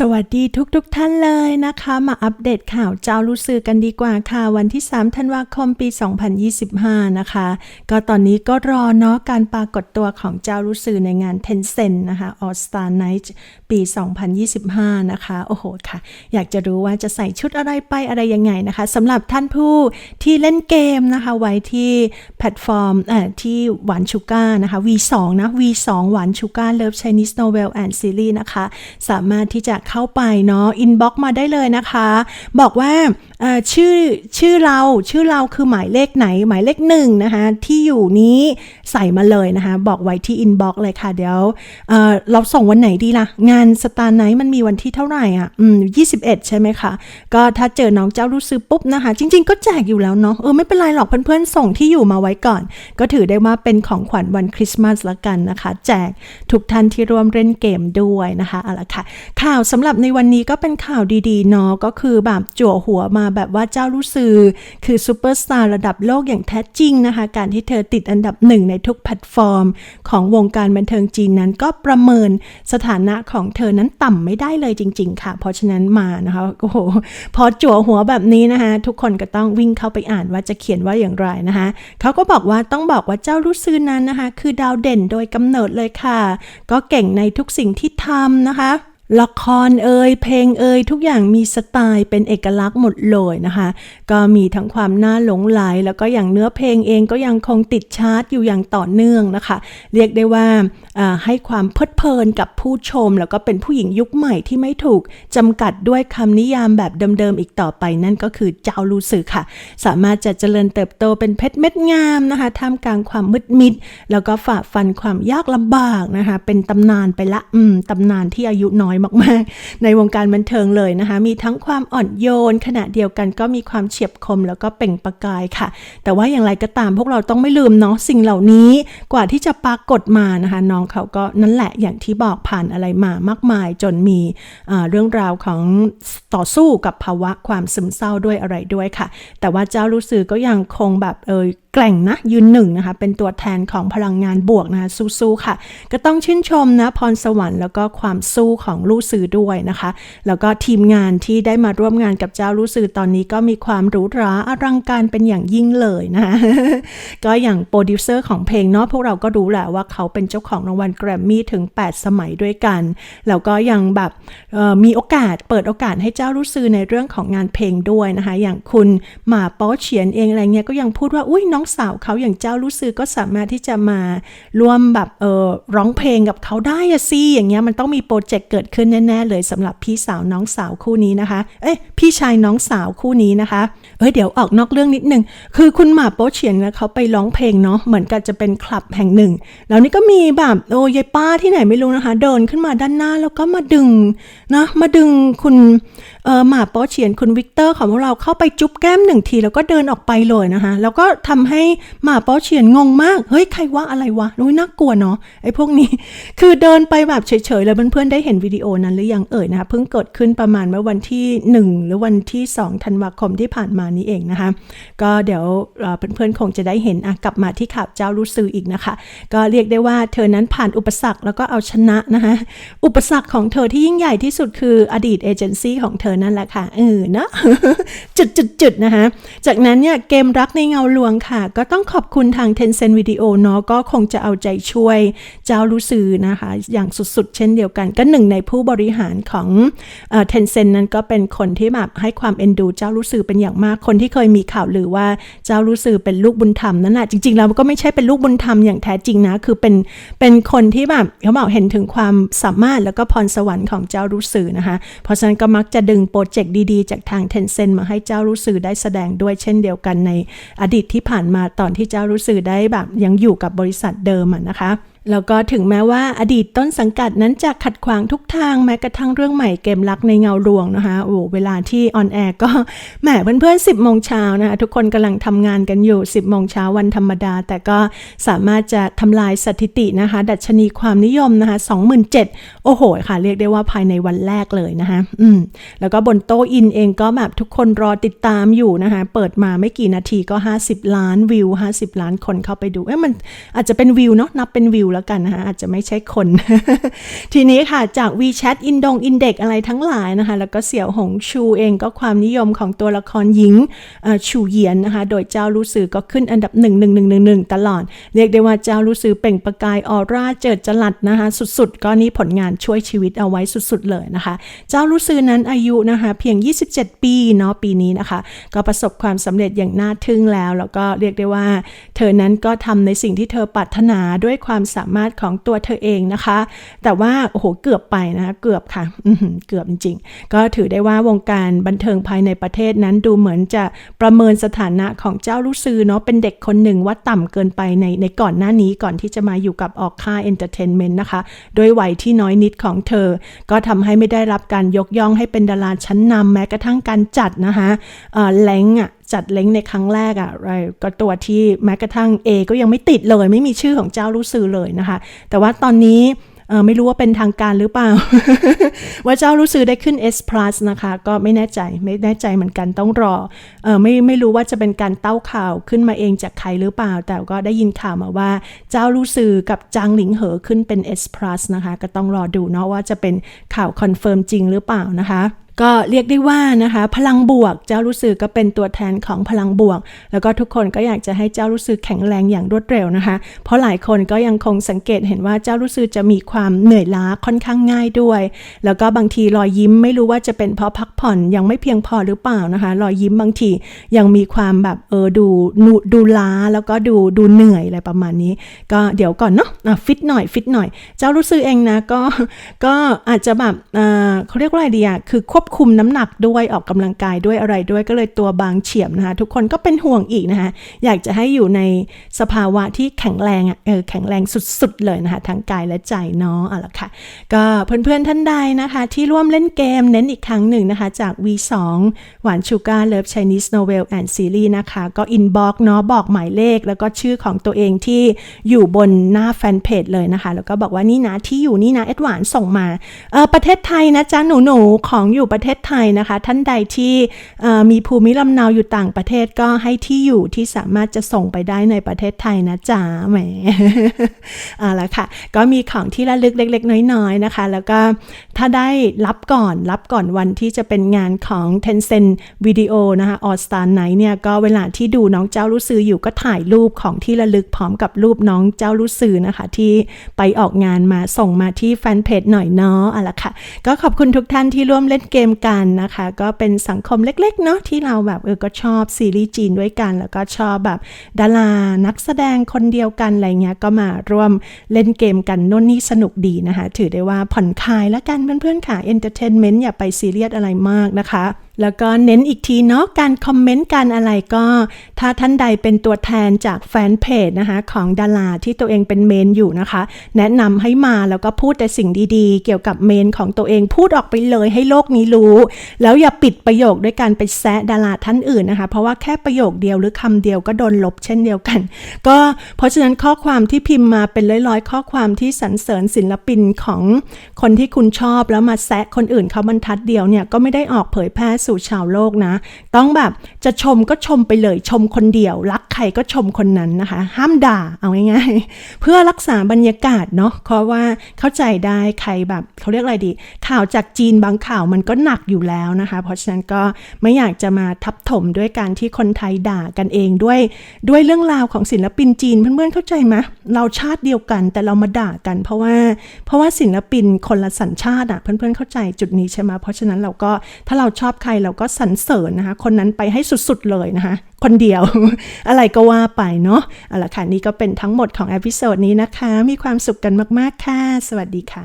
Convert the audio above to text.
สวัสดีทุกๆทท่านเลยนะคะ มาอัปเดตข่าวเจ้าลูซือกันดีกว่าค่ะ วันที่ 3 ธันวาคมปี 2025 นะคะ ก็ตอนนี้ก็รอเนาะการปรากฏตัวของเจ้าลูซือในงาน Tencent นะคะ All Star Night ปี 2025 นะคะ โอ้โหค่ะ อยากจะรู้ว่าจะใส่ชุดอะไรไปอะไรยังไงนะคะสำหรับท่านผู้ที่เล่นเกมนะคะ ไว้ที่แพลตฟอร์มเอ่อที่หวานชูก้านะคะ V2 นะ V2 หวานชูก้า Love Chinese Novel and Series นะคะ สามารถที่จะเข้าไปเนาะอินบ็อกมาได้เลยนะคะ บอกว่าชื่อชื่อเราชื่อเราคือหมายเลขไหนหมายเลขหนึ่งนะคะ ที่อยู่นี้ใส่มาเลยนะคะ บอกไว้ที่อินบ็อกเลยค่ะ เดี๋ยวเเราส่งวันไหนดีละ่ะ งานสตาร์ไนท์มันมีวันที่เท่าไหร่อะอืมยี่สิบเอ็ดใช่ไหมคะ ก็ถ้าเจอน้องเจ้ารู้ซื้อปุ๊บนะคะ จริง ๆ ก็แจกอยู่แล้วเนาะเออไม่เป็นไรหรอกเพื่อนๆส่งที่อยู่มาไว้ก่อน ก็ถือได้ว่าเป็นของขวัญวันคริสต์มาสละกันนะคะ แจกทุกท่านที่ร่วมเล่นเกมด้วยนะคะเอาละค่ะข่าวสำหรับในวันนี้ก็เป็นข่าวดีๆเนาะก็คือแบบจั่วหัวมาแบบว่าเจ้ารู้สื่อคือซูเปอร์สตาร์ระดับโลกอย่างแท้จริงนะคะ การที่เธอติดอันดับหนึ่งในทุกแพลตฟอร์ม ของวงการบันเทิงจีนนั้นก็ประเมินสถานะของเธอนั้นต่ำไม่ได้เลยจริง ๆ ค่ะ เพราะฉะนั้นมานะคะโอ้โหพอจั่วหัวแบบนี้นะคะ ทุกคนก็ต้องวิ่งเข้าไปอ่านว่าจะเขียนว่าอย่างไรนะคะเขาก็บอกว่าต้องบอกว่าเจ้ารู้ซื่อนั้นนะคะ คือดาวเด่นโดยกำเนิดเลยค่ะ ก็เก่งในทุกสิ่งที่ทำนะคะ ละครเอ่ยเพลงเอ่ยทุกอย่างมีสไตล์เป็นเอกลักษณ์หมดเลยนะคะ ก็มีทั้งความน่าหลงไหลแล้วก็อย่างเนื้อเพลงเองก็ยังคงติดชาร์ตอยู่อย่างต่อเนื่องนะคะ เรียกได้ว่าให้ความเพลิดเพลินกับผู้ชม แล้วก็เป็นผู้หญิงยุคใหม่ที่ไม่ถูกจำกัดด้วยคำนิยามแบบเดิมๆอีกต่อไปนั่นก็คือเจ้าลูสือค่ะ สามารถจะเจริญเติบโตเป็นเพชรเม็ดงามนะคะท่ามกลางความมืดมิด แล้วก็ฝ่าฟันความยากลำบากนะคะเป็นตำนานไปละอืมตำนานที่อายุน้อยมากๆ ในวงการบันเทิงเลยนะคะ มีทั้งความอ่อนโยน ขณะเดียวกันก็มีความเฉียบคมแล้วก็เปล่งประกายค่ะ แต่ว่าอย่างไรก็ตามพวกเราต้องไม่ลืมเนาะสิ่งเหล่านี้กว่าที่จะปรากฏมานะคะ น้องเขาก็นั่นแหละอย่างที่บอกผ่านอะไรมามากมาย จนมีเรื่องราวของต่อสู้กับภาวะความซึมเศร้าด้วยอะไรด้วยค่ะ แต่ว่าเจ้ารู้สึกก็ยังคงแบบเออแกล่งนะยืนหนึ่งนะคะ เป็นตัวแทนของพลังงานบวกนะคะสู้ๆค่ะ ก็ต้องชื่นชมนะพรสวรรค์แล้วก็ความสู้ของลูกสื่อด้วยนะคะ แล้วก็ทีมงานที่ได้มาร่วมงานกับเจ้าลูกสื่อตอนนี้ก็มีความหรูหราอลังการเป็นอย่างยิ่งเลยนะคะก็อย่างโปรดิวเซอร์ของเพลงเนาะพวกเราก็รู้แหละว่าเขาเป็นเจ้าของรางวัลแกรมมี่ถึง 8 สมัยด้วยกัน แล้วก็ยังแบบมีโอกาสเปิดโอกาสให้เจ้าลูกสื่อในเรื่องของงานเพลงด้วยนะคะ อย่างคุณหมาป้อเฉียนเองอะไรเงี้ยก็ยังพูดว่าอุ้ยน้องสาวเขาอย่างเจ้ารู้สึกก็สามารถที่จะมาร่วมแบบเออร้องเพลงกับเขาได้อะสิอย่างเงี้ยมันต้องมีโปรเจกต์เกิดขึ้นแน่ๆเลยสำหรับพี่สาวน้องสาวคู่นี้นะคะ เอ้ยพี่ชายน้องสาวคู่นี้นะคะ เอ้ยเดี๋ยวออกนอกเรื่องนิดนึง คือคุณหมาโป๊เฉียนนะเขาไปร้องเพลงเนาะเหมือนกับจะเป็นคลับแห่งหนึ่ง แล้วนี่ก็มีแบบโอ้ยายป้าที่ไหนไม่รู้นะคะ เดินขึ้นมาด้านหน้าแล้วก็มาดึงนะมาดึงคุณ เออหมาโปเฉียนคุณวิกเตอร์ของพวกเราเข้าไปจุ๊บแก้มหนึ่งทีแล้วก็เดินออกไปเลยนะคะ แล้วก็ทำให้หมาป้อเฉียนงงมากเฮ้ยใครว่าอะไรวะนุ้ยน่ากลัวเนาะไอ้พวกนี้ คือเดินไปแบบเฉยๆเลยเพื่อนๆได้เห็นวิดีโอนั้นหรือยังเอ่ยนะคะเพิ่งเกิดขึ้นประมาณเมื่อวันที่ 1 หรือวันที่2ธันวาคมที่ผ่านมานี้เองนะคะ ก็เดี๋ยวเพื่อนๆคงจะได้เห็นกลับมาที่ข่าวเจ้ารู้สืออีกนะคะ ก็เรียกได้ว่าเธอนั้นผ่านอุปสรรคแล้วก็เอาชนะนะคะอุปสรรคของเธอที่ยิ่งใหญ่ที่สุดคืออดีตเอเจนซี่ของเธอนั่นแหละค่ะ เออเนาะจุดๆๆนะคะ จากนั้นเนี่ยเกมรักในเงาลวงค่ะ ก็ต้องขอบคุณทาง Tencent Video เนาะก็คงจะเอาใจช่วยเจ้ารู้สื่อนะคะ อย่างสุดๆ เช่นเดียวกันก็หนึ่งในผู้บริหารของเทนเซ็นนั้นก็เป็นคนที่แบบให้ความเอ็นดูเจ้ารู้สื่อเป็นอย่างมากคนที่เคยมีข่าวหรือว่าเจ้ารู้สื่อเป็นลูกบุญธรรมนั่นแหละจริงๆแล้วก็ไม่ใช่เป็นลูกบุญธรรมอย่างแท้จริงนะคือเป็นเป็นคนที่แบบเขาบอกเห็นถึงความสามารถแล้วก็พรสวรรค์ของเจ้ารู้สื่อนะคะ เพราะฉะนั้นก็มักจะดึงโปรเจกต์ดีๆ จากทางเทนเซ็นมาให้เจ้ารู้สื่อได้แสดงด้วยเช่นเดียวกันในอดีตที่ผ่านมาตอนที่เจ้ารู้สื่อได้แบบยังอยู่กับบริษัทเดิมนะคะ แล้วก็ถึงแม้ว่าอดีตต้นสังกัดนั้นจะขัดขวางทุกทางแม้กระทั่งเรื่องใหม่เกมรักในเงาลวงนะคะโอ้เวลาที่ออนแอร์ก็แหมเพื่อนๆ10โมงเช้านะคะทุกคนกำลังทำงานกันอยู่ 10โมงเช้าวันธรรมดา แต่ก็สามารถจะทำลายสถิตินะคะ ดัชนีความนิยมนะคะ27,000โอ้โหค่ะ เรียกได้ว่าภายในวันแรกเลยนะคะอืมแล้วก็บนโต๊ะอินเองก็แบบทุกคนรอติดตามอยู่นะคะเปิดมาไม่กี่นาทีก็ 50 ล้านวิว 50 ล้านคนเข้าไปดูเอ้มันอาจจะเป็นวิวเนาะนับเป็นวิวแล้วกันนะคะอาจจะไม่ใช่คน ทีนี้ค่ะจาก WeChat อินดงอินเด็กอะไรทั้งหลายนะคะ แล้วก็เสี่ยวหงชูเองก็ความนิยมของตัวละครหญิงชูเหยียนนะคะ โดยเจ้ารู้สือก็ขึ้นอันดับ 1 1 1 1 1 ตลอด เรียกได้ว่าเจ้ารู้สือเปล่งประกายออร่าเจิดจรัสนะคะสุดๆ ก็นี่ผลงานช่วยชีวิตเอาไว้สุดๆเลยนะคะ เจ้ารู้สือนั้นอายุนะคะเพียง 27 ปีเนาะปีนี้นะคะ ก็ประสบความสำเร็จอย่างน่าทึ่งแล้ว แล้วก็เรียกได้ว่า เธอนั้นก็ทำในสิ่งที่เธอปรารถนาด้วยความสาามารถของตัวเธอเองนะคะ แต่ว่าโอ้โหเกือบไปนะคะเกือบค่ะเกือบจริงๆ ก็ถือได้ว่าวงการบันเทิงภายในประเทศนั้นดูเหมือนจะประเมินสถานะของเจ้าลูกซือเนาะเป็นเด็กคนหนึ่งว่าต่ำเกินไปในในก่อนหน้านี้ก่อนที่จะมาอยู่กับออกค่าเอนเตอร์เทนเมนต์นะคะด้วยวัยที่น้อยนิดของเธอ ก็ทำให้ไม่ได้รับการยกย่องให้เป็นดาราชั้นนำแม้กระทั่งการจัดนะคะเออแหลงอะ จัดเล้งในครั้งแรกอะ่ะไรก็ตัวที่แม้กระทั่ง A ก็ยังไม่ติดเลย ไม่มีชื่อของเจ้ารู้ซือเลยนะคะ แต่ว่าตอนนี้ไม่รู้ว่าเป็นทางการหรือเปล่า ว่าเจ้ารู้ซือได้ขึ้น S plus นะคะ ก็ไม่แน่ใจไม่แน่ใจเหมือนกันต้องรออไม่ไม่รู้ว่าจะเป็นการเต้าข่าวขึ้นมาเองจากใครหรือเปล่า แต่ก็ได้ยินข่าวมาว่าเจ้ารู้ซือกับจางหลิงเหอขึ้นเป็น S plus นะคะ ก็ต้องรอดูเนาะว่าจะเป็นข่าวคอนเฟิร์มจริงหรือเปล่านะคะ ก็เรียกได้ว่านะคะ พลังบวกเจ้ารู้สึกก็เป็นตัวแทนของพลังบวก แล้วก็ทุกคนก็อยากจะให้เจ้ารู้สึกแข็งแรงอย่างรวดเร็วนะคะ เพราะหลายคนก็ยังคงสังเกตเห็นว่าเจ้ารู้สึกจะมีความเหนื่อยล้าค่อนข้างง่ายด้วย แล้วก็บางทีรอยยิ้มไม่รู้ว่าจะเป็นเพราะพักผ่อนยังไม่เพียงพอหรือเปล่านะคะ รอยยิ้มบางทียังมีความแบบเออดูดูดูล้าแล้วก็ดูดูเหนื่อยอะไรประมาณนี้ ก็เดี๋ยวก่อนเนาะะฟิตหน่อยฟิตหน่อย เจ้ารู้สึกเองนะก็ก็อาจจะแบบเออเขาเรียกว่าอะไรดีอะคือควบคุมน้ำหนักด้วยออกกำลังกายด้วยอะไรด้วยก็เลยตัวบางเฉียบนะคะ ทุกคนก็เป็นห่วงอีกนะคะ อยากจะให้อยู่ในสภาวะที่แข็งแรงอะเออแข็งแรงสุดๆเลยนะคะทั้งกายและใจเนาะเอาละค่ะ ก็เพื่อนๆท่านใดนะคะ ที่ร่วมเล่นเกมเน้นอีกครั้งหนึ่งนะคะ จาก V2 หวานชูการ์เลิฟ Chinese Novel and Series นะคะ ก็อินบ็อกเนาะบอกหมายเลข แล้วก็ชื่อของตัวเองที่อยู่บนหน้าแฟนเพจเลยนะคะ แล้วก็บอกว่านี่นะที่อยู่นี่นะเอ็ดหวานส่งมาเออประเทศไทยนะจ๊ะหนูๆของอยู่ประประเทศไทยนะคะ ท่านใดที่มีภูมิลำเนาอยู่ต่างประเทศก็ให้ที่อยู่ที่สามารถจะส่งไปได้ในประเทศไทยนะจ๊ะแหมเอาละค่ะ ก็มีของที่ระลึกเล็ก ๆ น้อยๆนะคะ แล้วก็ถ้าได้รับก่อนรับก่อนวันที่จะเป็นงานของ Tencent Video นะคะ All Star Night เนี่ยก็เวลาที่ดูน้องเจ้ารู้ซื้ออยู่ก็ถ่ายรูปของที่ระลึกพร้อมกับรูปน้องเจ้ารู้ซื้อนะคะ ที่ไปออกงานมาส่งมาที่แฟนเพจหน่อยเนาะเอาละค่ะ ก็ขอบคุณทุกท่านที่ร่วมเล่นเกมกันนะคะ ก็เป็นสังคมเล็กๆเนาะที่เราแบบเออก็ชอบซีรีส์จีนด้วยกัน แล้วก็ชอบแบบดารานักแสดงคนเดียวกันอะไรเงี้ยก็มาร่วมเล่นเกมกันน่นนี่สนุกดีนะคะ ถือได้ว่าผ่อนคลายแล้วกันเพื่อนๆค่ะเอนเตอร์เทนเมนต์อย่าไปซีเรียสอะไรมากนะคะ แล้วก็เน้นอีกทีเนาะการคอมเมนต์การอะไรก็ ถ้าท่านใดเป็นตัวแทนจากแฟนเพจนะคะของดาราที่ตัวเองเป็นเมนอยู่นะคะ แนะนำให้มาแล้วก็พูดแต่สิ่งดีๆ เกี่ยวกับเมนของตัวเองพูดออกไปเลยให้โลกนี้รู้ แล้วอย่าปิดประโยคด้วยการไปแซะดาราท่านอื่นนะคะ เพราะว่าแค่ประโยคเดียวหรือคำเดียวก็โดนลบเช่นเดียวกัน ก็เพราะฉะนั้นข้อความที่พิมพ์มาเป็นร้อยๆ ข้อความที่สรรเสริญศิลปินของคนที่คุณชอบแล้วมาแซะคนอื่นเขาบรรทัดเดียวเนี่ยก็ไม่ได้ออกเผยแพร่สู่ชาวโลกนะ ต้องแบบจะชมก็ชมไปเลยชมคนเดียว รักใครก็ชมคนนั้นนะคะ ห้ามด่าเอาง่ายๆ เพื่อรักษาบรรยากาศเนาะเพราะว่าเข้าใจได้ใครแบบเขาเรียกอะไรดี ข่าวจากจีนบางข่าวมันก็หนักอยู่แล้วนะคะ เพราะฉะนั้นก็ไม่อยากจะมาทับถมด้วยการที่คนไทยด่ากันเองด้วยด้วยเรื่องราวของศิลปินจีนเพื่อนๆเข้าใจไหมเราชาติเดียวกันแต่เรามาด่ากัน เพราะว่าเพราะว่าศิลปินคนละสัญชาติอะเพื่อนๆเข้าใจจุดนี้ใช่ไหมเพราะฉะนั้นเราก็ถ้าเราชอบใครเราก็สรรเสริญนะคะ คนนั้นไปให้สุดๆเลยนะคะ คนเดียว อะไรก็ว่าไปเนาะเอาละค่ะ นี่ก็เป็นทั้งหมดของเอพิโซดนี้นะคะ มีความสุขกันมากๆค่ะ สวัสดีค่ะ